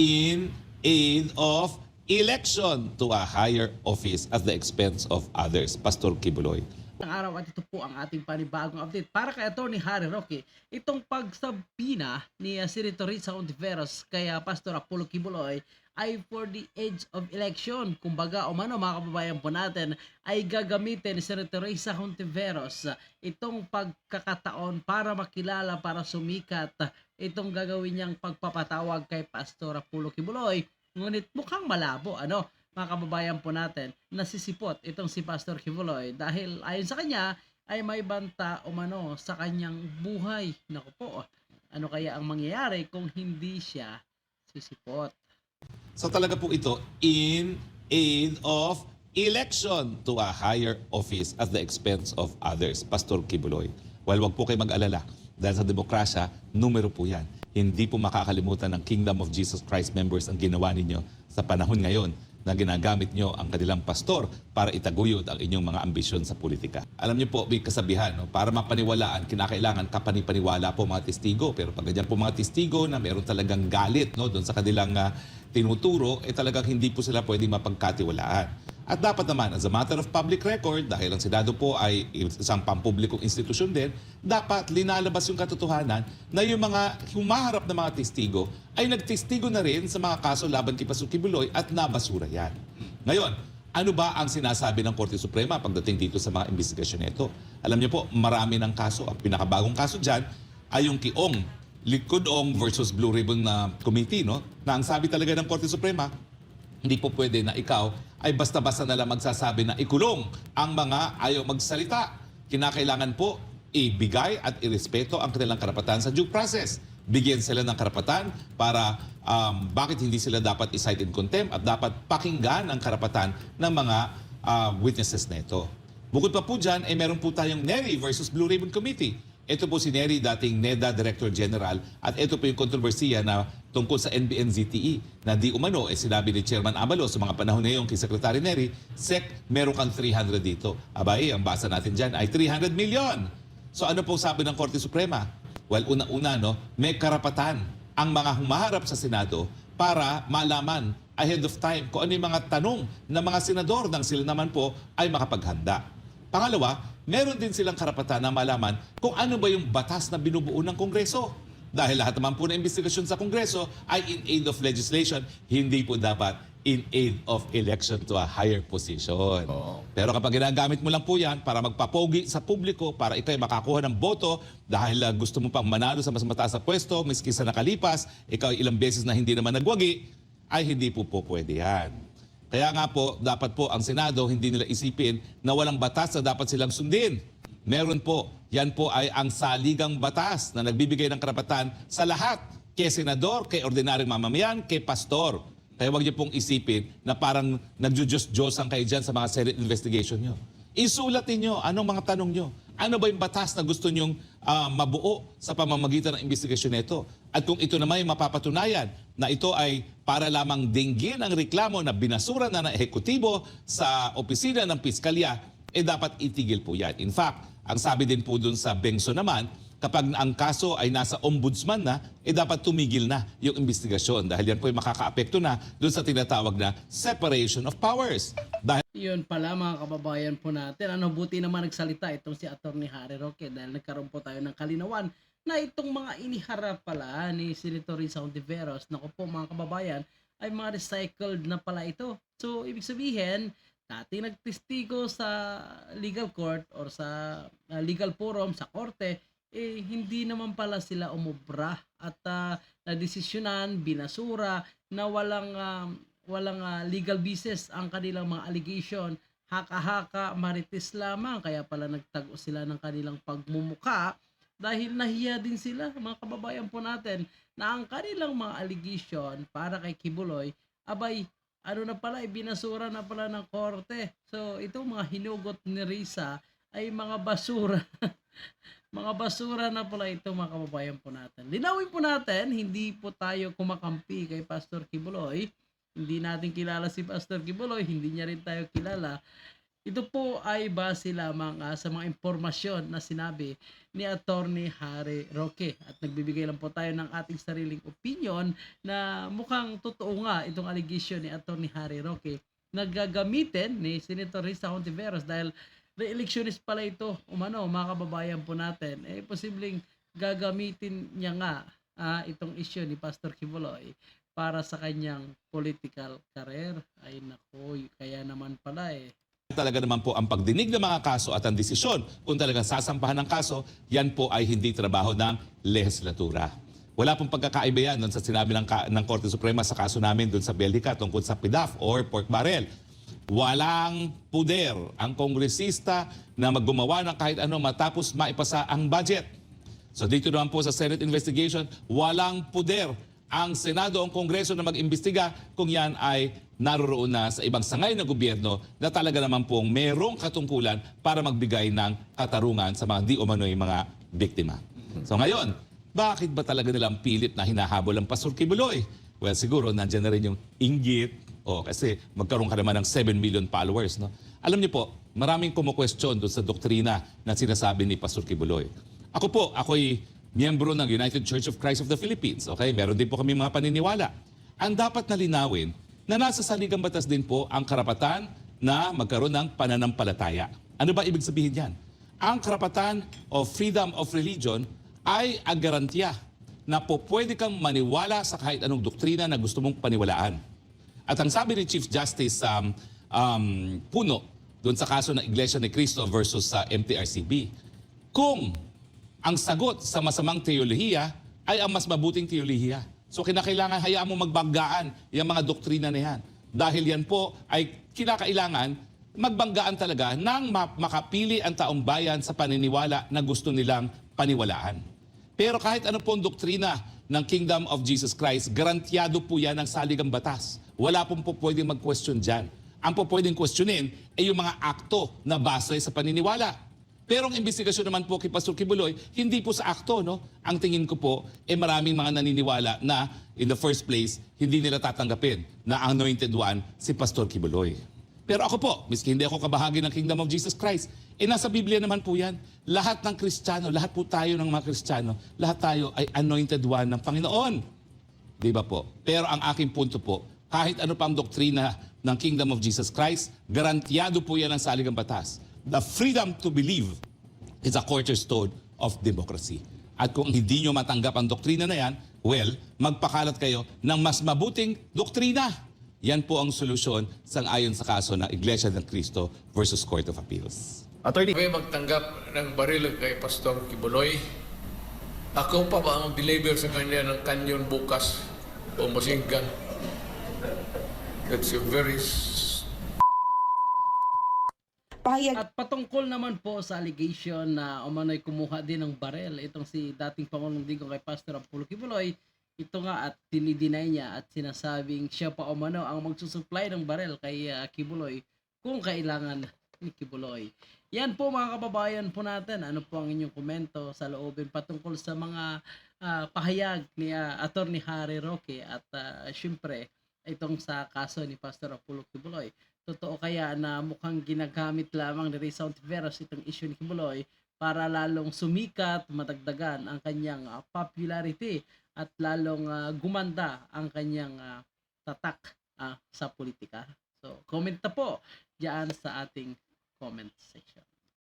in aid of election to a higher office at the expense of others. Pastor Kibuloy. Ang araw at ito po ang ating panibagong update. Para kay Atty. Harry Roque, itong pagsabina ni uh, Senator Risa Ontiveros kay uh, Pastor Apollo Kibuloy ay for the age of election. Kumbaga, o mano mga kababayan po natin, ay gagamitin ni Senator Risa Ontiveros uh, itong pagkakataon para makilala, para sumikat itong gagawin niyang pagpapatawag kay Pastor Apollo Kibuloy. Ngunit mukhang malabo, ano? mga kababayan po natin, nasisipot itong si Pastor Kibuloy dahil ayon sa kanya ay may banta umano sa kanyang buhay. Naku po, ano kaya ang mangyayari kung hindi siya sisipot? So talaga po ito in aid of election to a higher office at the expense of others. Pastor Kibuloy. Well, wag po kayo mag-alala. Dahil sa demokrasya, numero po yan. Hindi po makakalimutan ng Kingdom of Jesus Christ members ang ginawa ninyo sa panahon ngayon na ginagamit nyo ang kanilang pastor para itaguyod ang inyong mga ambisyon sa politika. Alam niyo po, may kasabihan, no? para mapaniwalaan, kinakailangan kapanipaniwala po mga testigo. Pero pag ganyan po mga testigo na meron talagang galit no, doon sa kanilang ah, tinuturo, eh talagang hindi po sila pwedeng mapagkatiwalaan. At dapat naman, as a matter of public record, dahil ang Senado po ay isang pampublikong institusyon din, dapat linalabas yung katotohanan na yung mga humaharap na mga testigo ay nagtestigo na rin sa mga kaso laban kay Pastor Kibuloy at nabasura yan. Ngayon, ano ba ang sinasabi ng Korte Suprema pagdating dito sa mga investigasyon nito? Alam niyo po, marami ng kaso. Ang pinakabagong kaso dyan ay yung Kiong, Likudong versus Blue Ribbon na committee, no? Na ang sabi talaga ng Korte Suprema, hindi po pwede na ikaw ay basta-basta na lang magsasabi na ikulong ang mga ayaw magsalita. Kinakailangan po ibigay at irespeto ang kanilang karapatan sa due process. Bigyan sila ng karapatan para um, bakit hindi sila dapat i-cite in contempt at dapat pakinggan ang karapatan ng mga uh, witnesses nito. Bukod pa po dyan, eh, meron po tayong Neri versus Blue Ribbon Committee. Ito po si Neri, dating NEDA Director General, at ito po yung kontrobersiya na tungkol sa NBNZTE na di umano, eh sinabi ni Chairman Abalo sa mga panahon na yun kay Secretary Neri, SEC, meron kang 300 dito. Abay, ang basa natin dyan ay 300 million. So ano po sabi ng Korte Suprema? Well, una-una, no, may karapatan ang mga humaharap sa Senado para malaman ahead of time kung ano yung mga tanong ng mga senador nang sila naman po ay makapaghanda. Pangalawa, meron din silang karapatan na malaman kung ano ba yung batas na binubuo ng Kongreso. Dahil lahat naman po ng investigasyon sa Kongreso ay in aid of legislation, hindi po dapat in aid of election to a higher position. Pero kapag ginagamit mo lang po yan para magpapogi sa publiko, para ikaw ay makakuha ng boto dahil uh, gusto mo pang manalo sa mas mataas na pwesto, miski sa nakalipas, ikaw ilang beses na hindi naman nagwagi, ay hindi po po pwede yan. Kaya nga po, dapat po ang Senado hindi nila isipin na walang batas na dapat silang sundin. Meron po, yan po ay ang saligang batas na nagbibigay ng karapatan sa lahat. Kay senador, kay ordinaryong mamamayan, kay pastor. Kaya wag niyo pong isipin na parang nagjujos-josan kayo dyan sa mga Senate investigation nyo. Isulat ninyo anong mga tanong nyo. Ano ba yung batas na gusto nyong ah, mabuo sa pamamagitan ng investigasyon nito? At kung ito naman yung mapapatunayan na ito ay para lamang dinggin ang reklamo na binasura na ng ehekutibo sa opisina ng piskalya, eh dapat itigil po yan. In fact, ang sabi din po dun sa Bengso naman, kapag ang kaso ay nasa ombudsman na, eh dapat tumigil na yung investigasyon dahil yan po ay makakaapekto na dun sa tinatawag na separation of powers. Dahil Yun pala mga kababayan po natin. Ano buti naman nagsalita itong si Atty. Harry Roque dahil nagkaroon po tayo ng kalinawan na itong mga iniharap pala ni Senator Risa Ontiveros, naku po mga kababayan, ay mga recycled na pala ito. So, ibig sabihin, dati nagtestigo sa legal court or sa uh, legal forum, sa korte, eh, hindi naman pala sila umubra at uh, nadesisyonan, binasura, na walang um, walang ah, legal basis ang kanilang mga allegation. Haka-haka, marites lamang. Kaya pala nagtago sila ng kanilang pagmumuka dahil nahiya din sila, mga kababayan po natin, na ang kanilang mga allegation para kay Kibuloy, abay, ano na pala, ibinasura na pala ng korte. So, itong mga hinugot ni Risa ay mga basura. mga basura na pala ito mga kababayan po natin. Linawin po natin, hindi po tayo kumakampi kay Pastor Kibuloy. Hindi natin kilala si Pastor Kibuloy, hindi niya rin tayo kilala. Ito po ay base lamang ah, sa mga impormasyon na sinabi ni Attorney Harry Roque. At nagbibigay lang po tayo ng ating sariling opinion na mukhang totoo nga itong allegation ni Attorney Harry Roque na gagamitin ni Senator Risa Hontiveros dahil re-electionist pala ito. Umano mga kababayan po natin eh posibleng gagamitin niya nga ah, itong issue ni Pastor Kibuloy para sa kanyang political career. Ay nako kaya naman pala eh talaga naman po ang pagdinig ng mga kaso at ang desisyon kung talagang sasampahan ng kaso, yan po ay hindi trabaho ng legislatura. Wala pong pagkakaiba yan doon sa sinabi ng, ng Korte Suprema sa kaso namin doon sa Belgica tungkol sa PIDAF or pork barrel. Walang puder ang kongresista na maggumawa ng kahit ano matapos maipasa ang budget. So dito naman po sa Senate investigation, walang puder ang Senado o Kongreso na mag-imbestiga kung yan ay naroroon na sa ibang sangay na gobyerno na talaga naman pong merong katungkulan para magbigay ng katarungan sa mga di umano'y mga biktima. So ngayon, bakit ba talaga nilang pilit na hinahabol ang Pastor Kibuloy? Well, siguro nandyan na rin yung inggit o kasi magkaroon ka naman ng 7 million followers. No? Alam niyo po, maraming kumukwestiyon doon sa doktrina na sinasabi ni Pastor Kibuloy. Ako po, ako'y miyembro ng United Church of Christ of the Philippines. Okay? Meron din po kami mga paniniwala. Ang dapat na linawin na nasa saligang batas din po ang karapatan na magkaroon ng pananampalataya. Ano ba ibig sabihin yan? Ang karapatan of freedom of religion ay ang garantiya na po pwede kang maniwala sa kahit anong doktrina na gusto mong paniwalaan. At ang sabi ni Chief Justice um, um, Puno doon sa kaso ng Iglesia ni Cristo versus sa MTRCB, kung ang sagot sa masamang teolohiya ay ang mas mabuting teolohiya. So kinakailangan hayaan mo magbanggaan yung mga doktrina na yan. Dahil yan po ay kinakailangan magbanggaan talaga nang ma- makapili ang taong bayan sa paniniwala na gusto nilang paniwalaan. Pero kahit ano po ang doktrina ng Kingdom of Jesus Christ, garantyado po yan ng saligang batas. Wala pong po pwedeng mag-question dyan. Ang po pwedeng questionin ay yung mga akto na base sa paniniwala. Pero ang investigasyon naman po kay Pastor Kibuloy, hindi po sa akto, no? Ang tingin ko po, eh maraming mga naniniwala na in the first place, hindi nila tatanggapin na ang anointed one si Pastor Kibuloy. Pero ako po, miski hindi ako kabahagi ng Kingdom of Jesus Christ, eh nasa Biblia naman po yan. Lahat ng Kristiyano, lahat po tayo ng mga Kristiyano, lahat tayo ay anointed one ng Panginoon. Di ba po? Pero ang aking punto po, kahit ano pa ang doktrina ng Kingdom of Jesus Christ, garantiyado po yan ang saligang batas. The freedom to believe is a cornerstone of democracy. At kung hindi nyo matanggap ang doktrina na yan, well, magpakalat kayo ng mas mabuting doktrina. Yan po ang solusyon sang ayon sa kaso ng Iglesia ng Cristo versus Court of Appeals. Attorney, Kami magtanggap ng baril kay Pastor Kibuloy. Ako pa ba ang deliver sa kanya ng kanyon bukas o machine gun? That's a very pahayag At patungkol naman po sa allegation na umano'y kumuha din ng barel itong si dating Pangulong Digong kay Pastor Apollo Kibuloy, ito nga at dinideny niya at sinasabing siya pa umano ang magsusupply ng barel kay ah, Kibuloy kung kailangan ni Kibuloy. Yan po mga kababayan po natin. Ano po ang inyong komento sa loobin patungkol sa mga ah, pahayag ni ah, Attorney Harry Roque at ah, syempre itong sa kaso ni Pastor Apollo Kibuloy. Totoo kaya na mukhang ginagamit lamang ni Rizal Tiveros itong issue ni Kibuloy para lalong sumikat, madagdagan ang kanyang ah, popularity at lalong ah, gumanda ang kanyang ah, tatak ah, sa politika. So, comment na po diyan sa ating comment section.